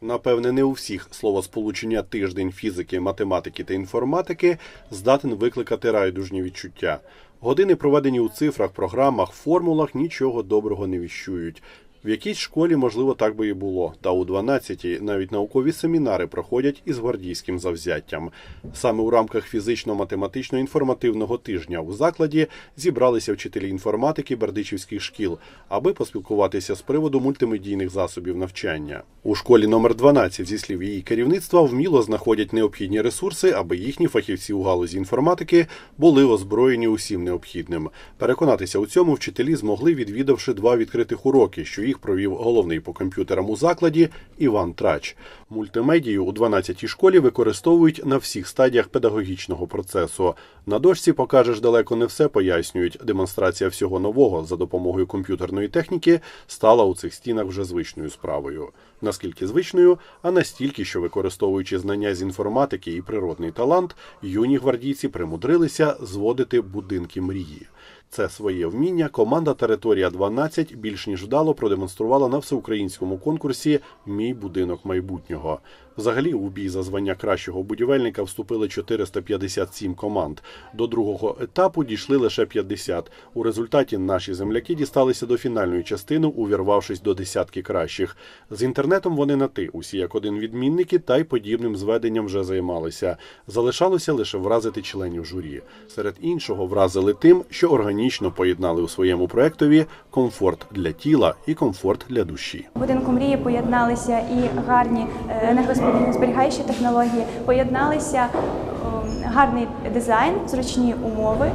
Напевне, не у всіх словосполучення тиждень фізики, математики та інформатики здатен викликати райдужні відчуття. Години, проведені у цифрах, програмах, формулах, нічого доброго не віщують. В якійсь школі, можливо, так би і було, та у 12-й навіть наукові семінари проходять із гвардійським завзяттям. Саме у рамках фізично-математично-інформативного тижня у закладі зібралися вчителі інформатики бердичівських шкіл, аби поспілкуватися з приводу мультимедійних засобів навчання. У школі номер 12, зі слів її керівництва, вміло знаходять необхідні ресурси, аби їхні фахівці у галузі інформатики були озброєні усім необхідним. Переконатися у цьому вчителі змогли, відвідавши два відкритих уроки, що їх провів головний по комп'ютерам у закладі Іван Трач. Мультимедію у 12-й школі використовують на всіх стадіях педагогічного процесу. На дошці покажеш далеко не все пояснюють. Демонстрація всього нового за допомогою комп'ютерної техніки стала у цих стінах вже звичною справою. Наскільки звичною, а настільки, що використовуючи знання з інформатики і природний талант, юні гвардійці примудрилися зводити будинки мрії. Це своє вміння команда Територія 12 більш ніж вдало продемонструвала на всеукраїнському конкурсі Мій будинок майбутнього. Взагалі, у бій за звання кращого будівельника вступили 457 команд. До другого етапу дійшли лише 50. У результаті наші земляки дісталися до фінальної частини, увірвавшись до десятки кращих. З інтернетом вони на ти, усі як один відмінники, та й подібним зведенням вже займалися. Залишалося лише вразити членів журі. Серед іншого вразили тим, що органічно поєднали у своєму проектові комфорт для тіла і комфорт для душі. Будинку мрії поєдналися і гарні е, енергозберігаючі технології, поєдналися ем, гарний дизайн, зручні умови,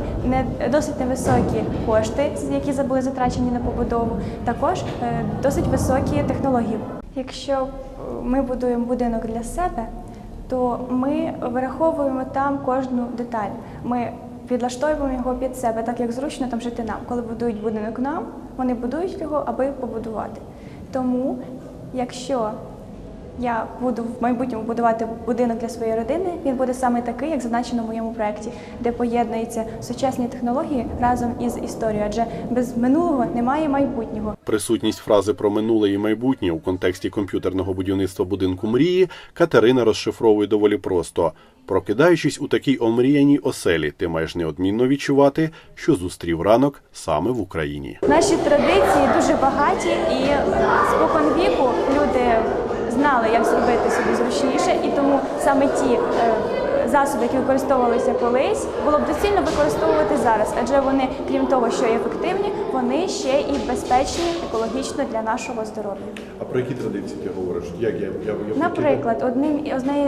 досить невисокі кошти, які були затрачені на побудову, також е, досить високі технології. Якщо е, ми будуємо будинок для себе, то ми вираховуємо там кожну деталь. Ми підлаштовуємо його під себе, так як зручно там жити нам. Коли будують будинок нам, вони будують його, аби побудувати. Тому, якщо я буду в майбутньому будувати будинок для своєї родини, він буде саме такий, як зазначено в моєму проєкті, де поєднуються сучасні технології разом із історією, адже без минулого немає майбутнього. Присутність фрази про минуле і майбутнє у контексті комп'ютерного будівництва будинку мрії Катерина розшифровує доволі просто. Прокидаючись у такій омріяній оселі, ти маєш неодмінно відчувати, що зустрів ранок саме в Україні. Наші традиції дуже багаті, і спокон віку люди знали, як зробити собі зручніше, і тому саме ті е, засоби, які використовувалися колись, було б доцільно використовувати зараз, адже вони, крім того, що ефективні, вони ще і безпечні екологічно для нашого здоров'я. А про які традиції ти говориш? Як я, я, я Наприклад, одним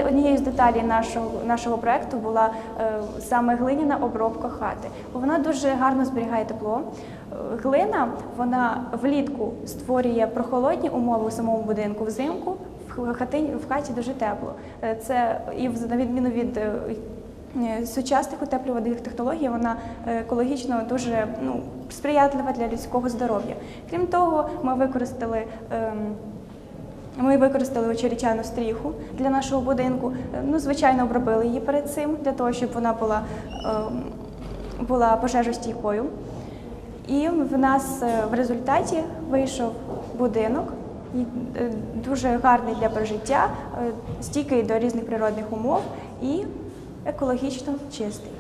однією з деталей нашого нашого проекту була е, саме глиняна обробка хати. Бо вона дуже гарно зберігає тепло. Е, Глина вона влітку створює прохолодні умови у самому будинку, взимку хатині в хаті дуже тепло. Е, Це і на відміну від е, е, сучасних утеплювальних технологій, вона екологічно дуже ну, сприятлива для людського здоров'я. Крім того, ми використали. ем, ми використали очеречану стріху для нашого будинку. Ну, звичайно, обробили її перед цим для того, щоб вона була, ем, була пожежостійкою. І в нас в результаті вийшов будинок, дуже гарний для прожиття, е, стійкий до різних природних умов і екологічно чистий.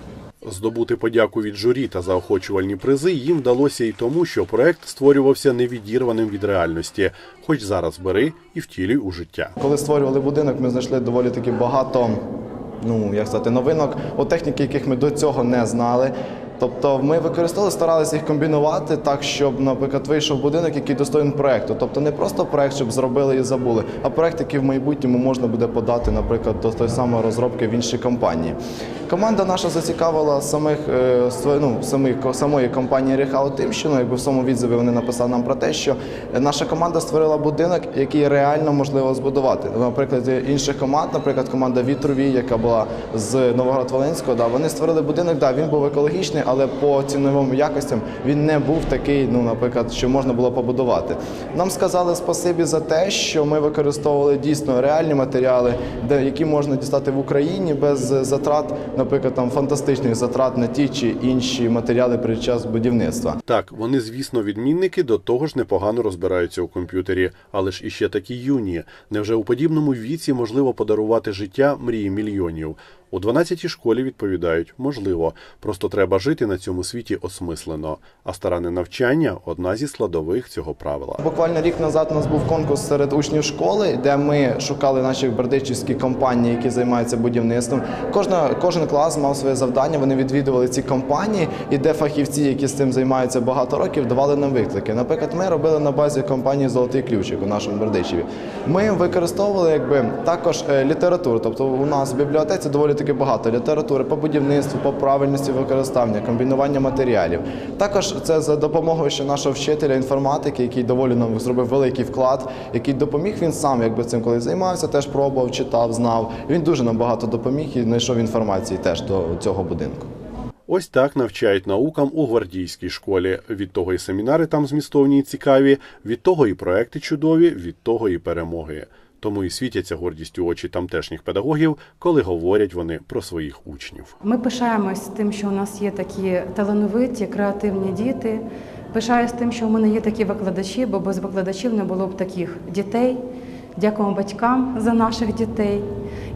Здобути подяку від журі та заохочувальні призи їм вдалося і тому, що проект створювався невідірваним від реальності, хоч зараз бери і втілюй у життя. Коли створювали будинок, ми знайшли доволі таки багато, ну як сказати, новинок, от техніки, яких ми до цього не знали. Тобто ми використовували, старалися їх комбінувати так, щоб, наприклад, вийшов будинок, який достоїн проекту. Тобто не просто проект, щоб зробили і забули, а проект, який в майбутньому можна буде подати, наприклад, до тої самої розробки в іншій компанії. Команда наша зацікавила самих е, ну, самих самої компанії Ріхау тим, що ну, якби в своєму відзиві вони написали нам про те, що наша команда створила будинок, який реально можливо збудувати. Наприклад, інших команд, наприклад, команда Вітрові, яка була з Новоград-Волинського, да, вони створили будинок, да, він був екологічний, але по ціновим якостям він не був такий, ну, наприклад, що можна було побудувати. Нам сказали спасибі за те, що ми використовували дійсно реальні матеріали, де які можна дістати в Україні без затрат, наприклад, там фантастичних затрат на ті чи інші матеріали під час будівництва. Так, вони, звісно, відмінники до того ж непогано розбираються у комп'ютері, але ж іще такі юні. Невже у подібному віці можливо подарувати життя мрії мільйонів? У 12-й школі відповідають можливо, просто треба жити на цьому світі осмислено. А старане навчання одна зі складових цього правила. Буквально рік назад у нас був конкурс серед учнів школи, де ми шукали наші бердичівські компанії, які займаються будівництвом. Кожна, кожен клас мав своє завдання. Вони відвідували ці компанії, і де фахівці, які з цим займаються багато років, давали нам виклики. Наприклад, ми робили на базі компанії Золотий ключик у нашому Бердичеві. Ми використовували якби також е, літературу. Тобто у нас в бібліотеці доволі таки багато літератури по будівництву, по правильності використання, комбінування матеріалів. Також це за допомогою ще нашого вчителя інформатики, який доволі нам зробив великий вклад, який допоміг він сам, якби цим колись займався, теж пробував, читав, знав. Він дуже нам багато допоміг і знайшов інформації теж до цього будинку. Ось так навчають наукам у гвардійській школі. Від того і семінари там змістовні і цікаві, від того і проекти чудові, від того і перемоги. Тому і світяться гордістю очі тамтешніх педагогів, коли говорять вони про своїх учнів. Ми пишаємось тим, що у нас є такі талановиті, креативні діти. Пишаюсь тим, що в мене є такі викладачі, бо без викладачів не було б таких дітей. Дякуємо батькам за наших дітей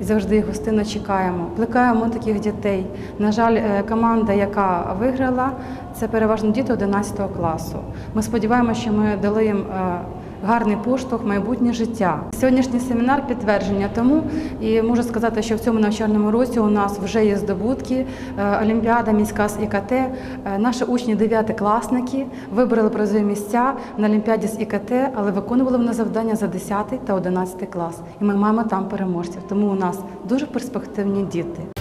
і завжди їх гостинно чекаємо. Плекаємо таких дітей. На жаль, е, команда, яка виграла, це переважно діти 11 класу. Ми сподіваємося, що ми дали їм е, гарний поштовх, майбутнє життя. Сьогоднішній семінар підтвердження тому, і можу сказати, що в цьому навчальному році у нас вже є здобутки. Е, Олімпіада, міська з ІКТ. Е, Наші учні дев'ятикласники вибрали призові місця на Олімпіаді з ІКТ, але виконували вони завдання за 10 та 11 клас. І ми маємо там переможців. Тому у нас дуже перспективні діти.